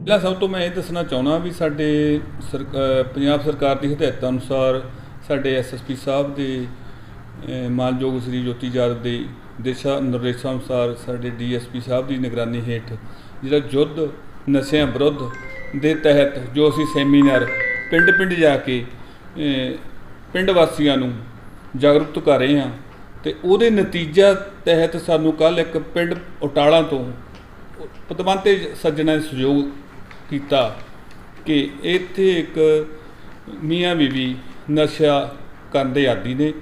ਪਹਿਲਾਂ ਸਭ ਤੋਂ ਮੈਂ ਇਹ ਦੱਸਣਾ ਚਾਹੁੰਦਾ ਵੀ ਸਾਡੇ ਸਰ- ਪੰਜਾਬ ਸਰਕਾਰ ਦੀ ਹਦਾਇਤਾਂ ਅਨੁਸਾਰ ਸਾਡੇ ਐਸਐਸਪੀ ਸਾਹਿਬ ਦੇ ਮਾਨਯੋਗ ਸ੍ਰੀ ਜੋਤੀ ਜਾਦਵ ਦੇ ਦਿਸ਼ਾ ਨਿਰਦੇਸ਼ਾਂ ਅਨੁਸਾਰ ਸਾਡੇ ਡੀਐਸਪੀ ਸਾਹਿਬ ਦੀ ਨਿਗਰਾਨੀ ਹੇਠ ਜਿਹੜਾ ਯੁੱਧ ਨਸ਼ਿਆਂ ਵਿਰੁੱਧ ਦੇ ਤਹਿਤ ਜੋ ਅਸੀਂ ਸੈਮੀਨਾਰ ਪਿੰਡ-ਪਿੰਡ ਜਾ ਕੇ ਪਿੰਡ ਵਾਸੀਆਂ ਨੂੰ ਜਾਗਰੂਕ ਕਰ ਰਹੇ ਹਾਂ ਤੇ ਉਹਦੇ ਨਤੀਜਾ ਤਹਿਤ ਸਾਨੂੰ ਕੱਲ ਇੱਕ ਪਿੰਡ ਉਟਾਲਾ ਤੋਂ ਪਤਵੰਤੇ ਸੱਜਣਾ ਦੇ ਸਹਿਯੋਗ ਕੀਤਾ ਕਿ ਇੱਥੇ ਇੱਕ ਮੀਆਂ ਬੀਵੀ ਨਸ਼ਾ ਕਰਨ ਦੇ ਆਦੀ ਨੇ,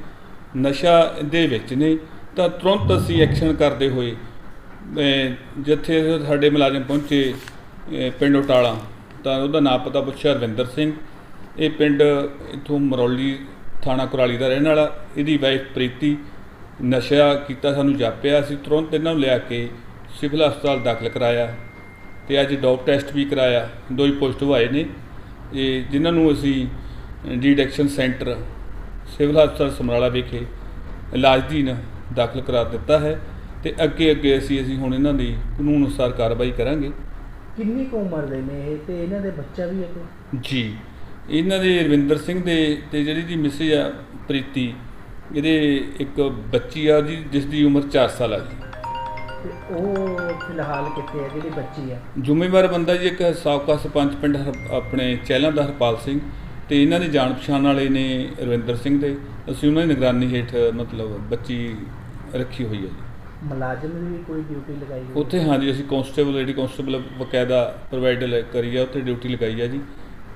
ਨਸ਼ਾ ਦੇ ਵਿੱਚ ਨੇ, ਤਾਂ ਤੁਰੰਤ ਅਸੀਂ ਐਕਸ਼ਨ ਕਰਦੇ ਹੋਏ ਜਿੱਥੇ ਸਾਡੇ ਮੁਲਾਜ਼ਮ ਪਹੁੰਚੇ ਪਿੰਡ ਉਟਾਲਾ, ਤਾਂ ਉਹਦਾ ਨਾਮ ਪਤਾ ਪੁੱਛਿਆ ਰਵਿੰਦਰ ਸਿੰਘ। ਇਹ ਪਿੰਡ ਇਥੋਂ ਮਰੌਲੀ ਥਾਣਾ ਕੁਰਾਲੀ ਦਾ ਰਹਿਣ ਵਾਲਾ, ਇਹਦੀ ਵਾਈਫ ਪ੍ਰੀਤੀ ਨਸ਼ਾ ਕੀਤਾ, ਸਾਨੂੰ ਜਾਪਿਆ, ਅਸੀਂ ਤੁਰੰਤ ਇਹਨਾਂ ਨੂੰ ਲਿਆ ਕੇ ਸਿਵਲ ਹਸਪਤਾਲ ਦਾਖਲ ਕਰਾਇਆ। ਤੇ ਅੱਜ ਡੋਪ ਟੈਸਟ ਵੀ ਕਰਾਇਆ ਦੋ ਹੀ ਪੋਜ਼ਿਟਿਵ ਆਏ ਨੇ। ਇਹ ਜਿਨ੍ਹਾਂ ਨੂੰ ਅਸੀਂ ਡੀਡੈਕਸ਼ਨ ਸੈਂਟਰ ਸਿਵਲ ਹਸਪਤਾਲ ਸਮਰਾਲਾ ਵਿਖੇ ਇਲਾਜ ਦੀਨ ਦਾਖਲ ਕਰਾ ਦਿੱਤਾ ਹੈ ਤੇ ਅੱਗੇ ਅੱਗੇ ਅਸੀਂ ਅਸੀਂ ਹੁਣ ਇਹਨਾਂ ਦੀ ਕਾਨੂੰਨ ਅਨੁਸਾਰ ਕਾਰਵਾਈ ਕਰਾਂਗੇ। ਕਿੰਨੀ ਕੁ ਉਮਰ ਦੇ ਨੇ ਇਹ ਤੇ ਇਹਨਾਂ ਦੇ ਬੱਚਾ ਵੀ ਹੈ ਕੋਈ? ਜੀ ਇਹਨਾਂ ਦੇ ਰਵਿੰਦਰ ਸਿੰਘ ਦੇ ਤੇ ਜਿਹੜੀ ਦੀ ਮਿਸਿਸ ਆ ਪ੍ਰੀਤੀ ਇਹਦੇ ਇੱਕ ਬੱਚੀ ਆ ਜੀ ਜਿਸ ਦੀ ਉਮਰ 4 ਸਾਲ ਆ ਜੀ। ਤੇ ਉਹ ਫਿਲਹਾਲ ਕਿੱਥੇ ਹੈ? ਜਿਹੜੀ ਬੱਚੀ ਹੈ। ਜ਼ਿੰਮੇਵਾਰ ਬੰਦਾ ਜੀ ਇੱਕ ਸਾਬਕਾ ਸਰਪੰਚ ਪਿੰਡ ਹਰ- ਆਪਣੇ ਚਹਿਲਾਂ ਦਾ ਹਰਪਾਲ ਸਿੰਘ ਤੇ ਇਹਨਾਂ ਦੇ ਜਾਣ ਪਛਾਣ ਵਾਲੇ ਨੇ ਰਵਿੰਦਰ ਸਿੰਘ ਦੇ। ਅਸੀਂ ਉਹਨਾਂ ਦੀ ਨਿਗਰਾਨੀ ਹੇਠ ਮਤਲਬ ਬੱਚੀ ਰੱਖੀ ਹੋਈ ਹੈ ਜੀ। ਮੁਲਾਜ਼ਮ ਦੀ ਵੀ ਕੋਈ ਡਿਊਟੀ ਲਗਾਈ ਹੋਈ ਉੱਥੇ ਹਾਂਜੀ ਅਸੀਂ ਕਾਂਸਟੇਬਲ ਲੇਡੀ ਕਾਂਸਟੇਬਲ ਬਕਾਇਦਾ ਪ੍ਰੋਵਾਈਡ ਕਰੀ ਆ ਉੱਥੇ ਡਿਊਟੀ ਲਗਾਈ ਆ ਜੀ।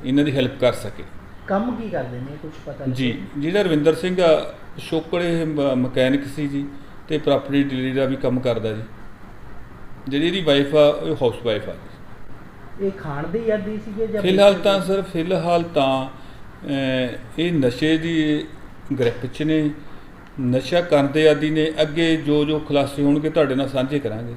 ਇਹਨਾਂ ਦੀ ਹੈਲਪ ਕਰ ਸਕੇ। ਕੰਮ ਕੀ ਕਰਦੇ ਨੇ? ਕੁਝ ਪਤਾ? ਜੀ ਜਿਹੜਾ ਰਵਿੰਦਰ ਸਿੰਘ ਆ ਪਿਛੋਕੜੇ ਮਕੈਨਿਕ ਸੀ ਜੀ। ਤੇ ਪ੍ਰਾਪਰਟੀ ਡੀਲਰ ਦਾ ਵੀ ਕੰਮ ਕਰਦਾ ਜੀ। ਜਿਹੜੀ ਇਹਦੀ ਵਾਈਫ ਆ ਉਹ ਹਾਊਸ ਵਾਈਫ ਆ ਜੀ। ਇਹ ਖਾਣ ਦੀ ਆਦੀ ਸੀਗੇ ਜਾਂ ਫਿਲਹਾਲ ਤਾਂ? ਸਰ ਫਿਲਹਾਲ ਤਾਂ ਇਹ ਨਸ਼ੇ ਦੀ ਗ੍ਰਿਪ 'ਚ ਨੇ। ਨਸ਼ਾ ਕਰਨ ਦੇ ਆਦੀ ਨੇ ਅੱਗੇ ਜੋ ਜੋ ਖੁਲਾਸੇ ਹੋਣਗੇ ਤੁਹਾਡੇ ਨਾਲ ਸਾਂਝੇ ਕਰਾਂਗੇ